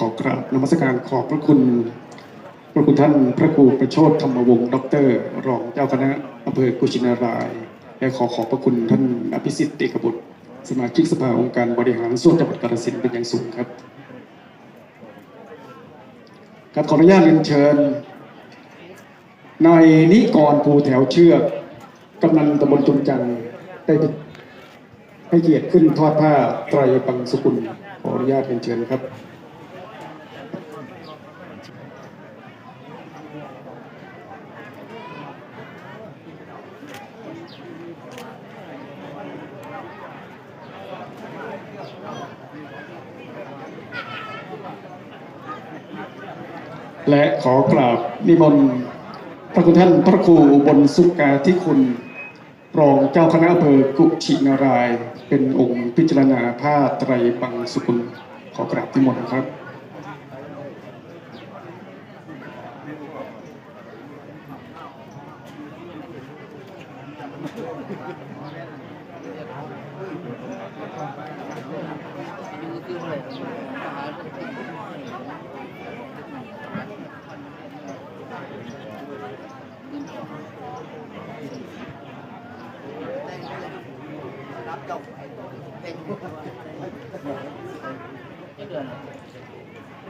ขอกราบนมัสการขอบพระคุณ พระคุณท่านพระครูประโชดธรรมวงศ์ด็อกเตอร์รองเจ้าคณะอำเภอกุชินารายและขอขอบพระคุณท่านอภิสิทธิ์เอกบุตร สมาชิกสภาองค์การบริหารส่วนจังหวัดกาฬสินธุ์เป็นอย่างสูงครับครับขออนุญาตเรียนเชิญนายนิกรภูแถวเชือกกำนันตำบลจุนจังได้ให้เกียรติขึ้นทอดผ้าไตรปังสุกุลขออนุญาตเรียนเชิญครับ และขอกราบนิมนต์พระคุณท่านพระครูบลสุกาที่คุณรองเจ้าคณะอำเภอกุชินาราย เป็นองค์พิจารณาผ้าไตรปังสุกุลขอกราบนิมนต์ครับ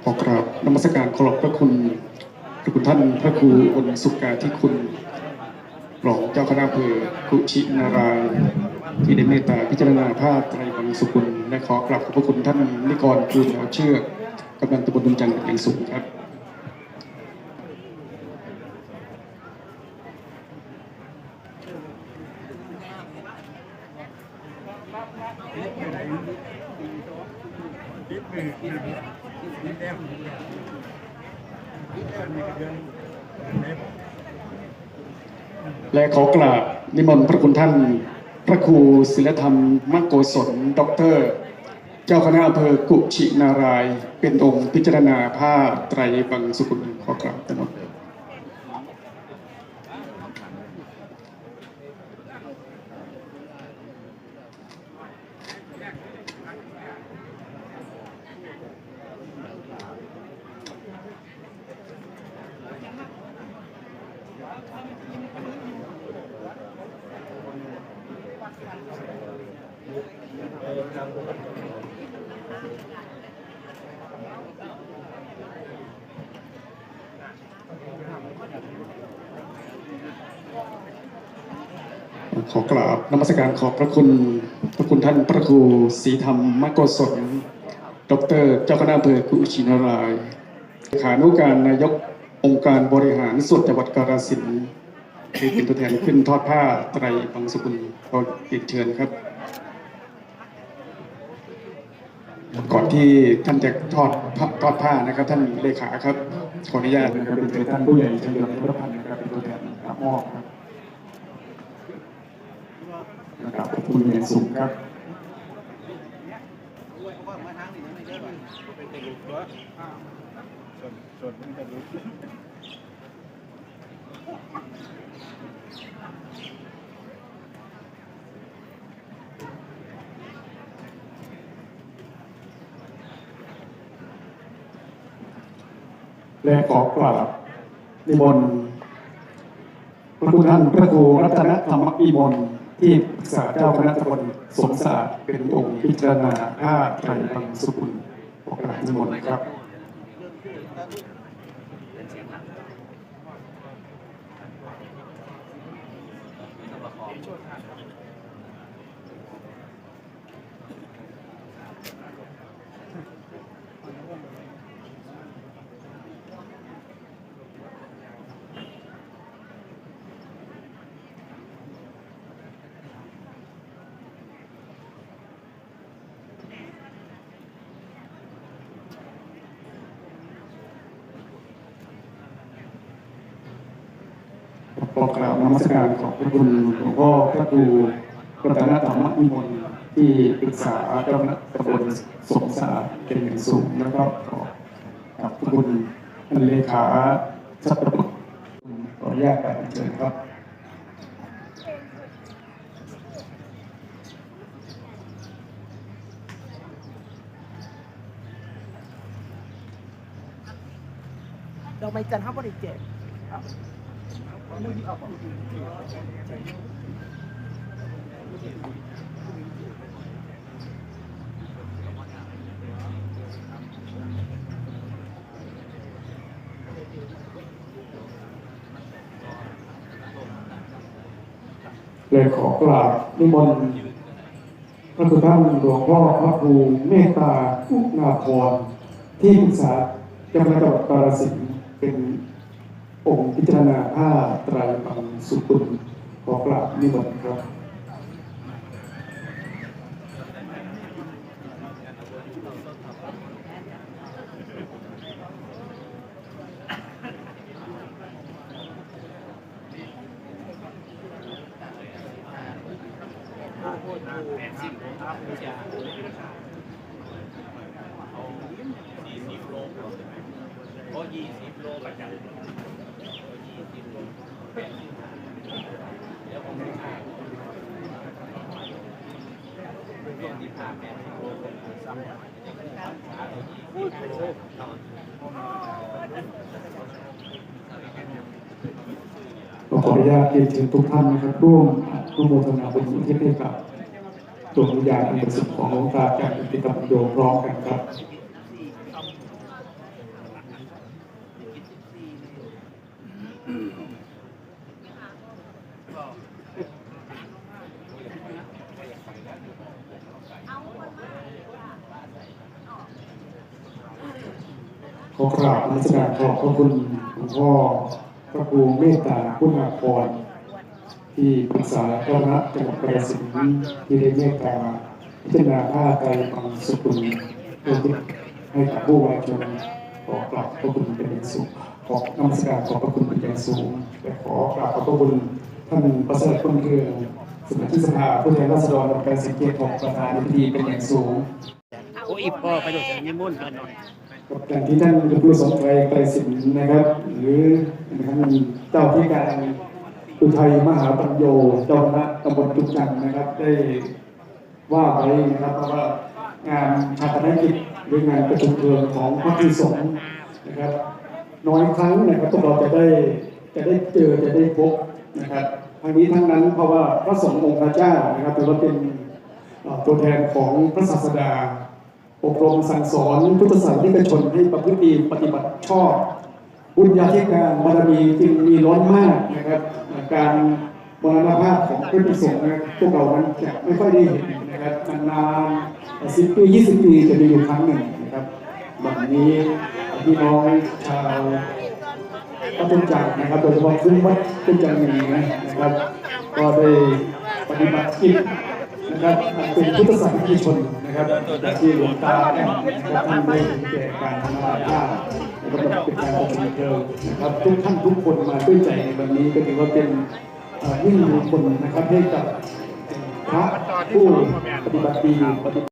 ขอกราบนมัสการขอรบพระคุณพระคุณท่านพระครูอุบลสุกาที่คุณรองเจ้าคณะอำเภอกุชินารายที่ได้เมตตาพิจารณาผ้าไตรปังสุกุลและขอกราบขอบพระคุณท่านนิกรภูแถวเชือกกำนันตำบลดุมจันทร์เป็นอย่างสูงครับ และขอกราบนิมนต์พระคุณท่าน พระครูศิลธรรมมโกศลด็อกเตอร์ เจ้าคณะอำเภอกุชินาราย เป็นองค์พิจารณาผ้าไตรบังสุกุลขอกราบนิมนต์ ขอกราบนมัสการขอบพระคุณพระคุณท่านพระครูศรีธรรมมโกศลดร เจ้าคณะอำเภอกุชินารายขานุการนายกองค์การบริหารส่วนจังหวัดกาฬสินธุ์ ที่เป็นตัวแทนขึ้นทอดผ้าไตรบังสุกุลขอเรียนเชิญครับ ก่อนที่ท่านจะทอดผ้าทอดผ้านะครับ ท่านเลขาครับขออนุญาตนะครับเป็นตัวท่านผู้ใหญ่เฉลิมพระพันธ์นะครับเป็นตัวแทนรับมอบครับนะครับขอบคุณอย่างสูงครับ และขอกราบนิมนต์พระคุณท่านพระครูรัตนธรรมอิมลที่ปรึกษาเจ้าคณะตำบลสมศาสตร์เป็นองค์พิจารณาผ้าไตรบังสุกุลขอกราบนิมนต์ครับ 就是他。 ขอกราบนมัสการขอบพระคุณหลวงพ่อพระครูรัตนธรรมนิมนต์ที่ปรึกษาเจ้าคณะตำบลสมศารเป็นอย่างสูงแล้วก็ขอขอบพระคุณท่านเลขาสัตบุตรขออนุญาตการเชิญครับดอกไม้จันทร์ห้าบริเจกครับ เลยขอกราบนิมนต์พระคุณท่านหลวงพ่อพระครูเมตตาอุณาพรที่ปรึกษาจ้าคณะจังหวัดกาฬสินธุ์เป็น องค์พิจารณาผ้าไตรปังสุตุลขอกราบนิมนต์ครับโอ้ยี่สิบโลประจำยี่สิบโลแปดสิบห้าเดี๋ยวผมจะถ่ายช่วงที่ผ่านแปดสิบโลซ้ำช้าเรายี่สิบโลตอน ก็ ขออนุญาตเรียนเชิญทุกท่านนะครับร่วมร่วมโมทนาบุญอุทิศให้กับดวงวิญญาณอันเป็นสุขของหลวงตาจากปิตตมุโยพร้อมกันครับ ขอกราบนมัสการขอบพระคุณหลวงพ่อพระครูเมตตาคุณาพรที่ปรึกษาเจ้าคณะจังหวัดกาฬสินธุ์ที่ได้เมตตาพิจารณาผ้าไตรปังสุกุลเพื่อที่ให้กับผู้วายชนขอกราบพระคุณเป็นอย่างสูงขอนมัสการขอบพระคุณเป็นอย่างสูงและขอกราบขอบพระคุณท่านประเสริฐคุณเรืองสมาชิกสภาผู้แทนราษฎรการสิงเกตของประธานในพิธีเป็นอย่างสูงโอ้อีพอไปดูจากนิมนต์กันหน่อย กับการที่ท่านดรสมชัยไกรสินนะครับ หรือนะครับเจ้าที่การอุทัยมหาปัญโยเจ้าคณะตำบลจุกจันทร์นะครับ ได้ว่าไว้นะครับเพราะว่างานชาปนกิจหรืองานประชุมเพลิงของพระพิสงฆ์นะครับ น้อยครั้งนะครับพวกเราจะได้จะได้เจอจะได้พบนะครับทั้งนี้ทั้งนั้นเพราะว่าพระสงฆ์องค์พระเจ้านะครับถือว่าเป็นตัวแทนของพระศาสดา อบรมสั่งสอนพุทธศาสนิกชนให้ประพฤติปฏิบัติชอบ บุญญาธิการบารมีจึงมีล้นมากนะครับการมรณภาพของพระภิกษุสงฆ์นะครับพวกเรานั้นจะไม่ค่อยได้เห็นนะครับนานๆสิบปียี่สิบปีจะมีอยู่ครั้งหนึ่งนะครับวันนี้พี่น้องชาวพระพุทธจักรนะครับโดยเฉพาะขึ้นวัดขึ้นจันทร์นี้นะครับ ก็ได้ปฏิบัติกิจ นะครับเป็นพุทธศาสนิกชนนะครับที่หลวงตาเนี่ยนะท่านได้แก่การทำลานภาพแล้วก็เป็นการประชุมเดิมนะครับทุกท่านทุกคนมาด้วยใจในวันนี้ก็ถือว่าเป็นเอ่อยิ่งมงคลนะครับให้กับพระผู้ปฏิบัติดีปฏิ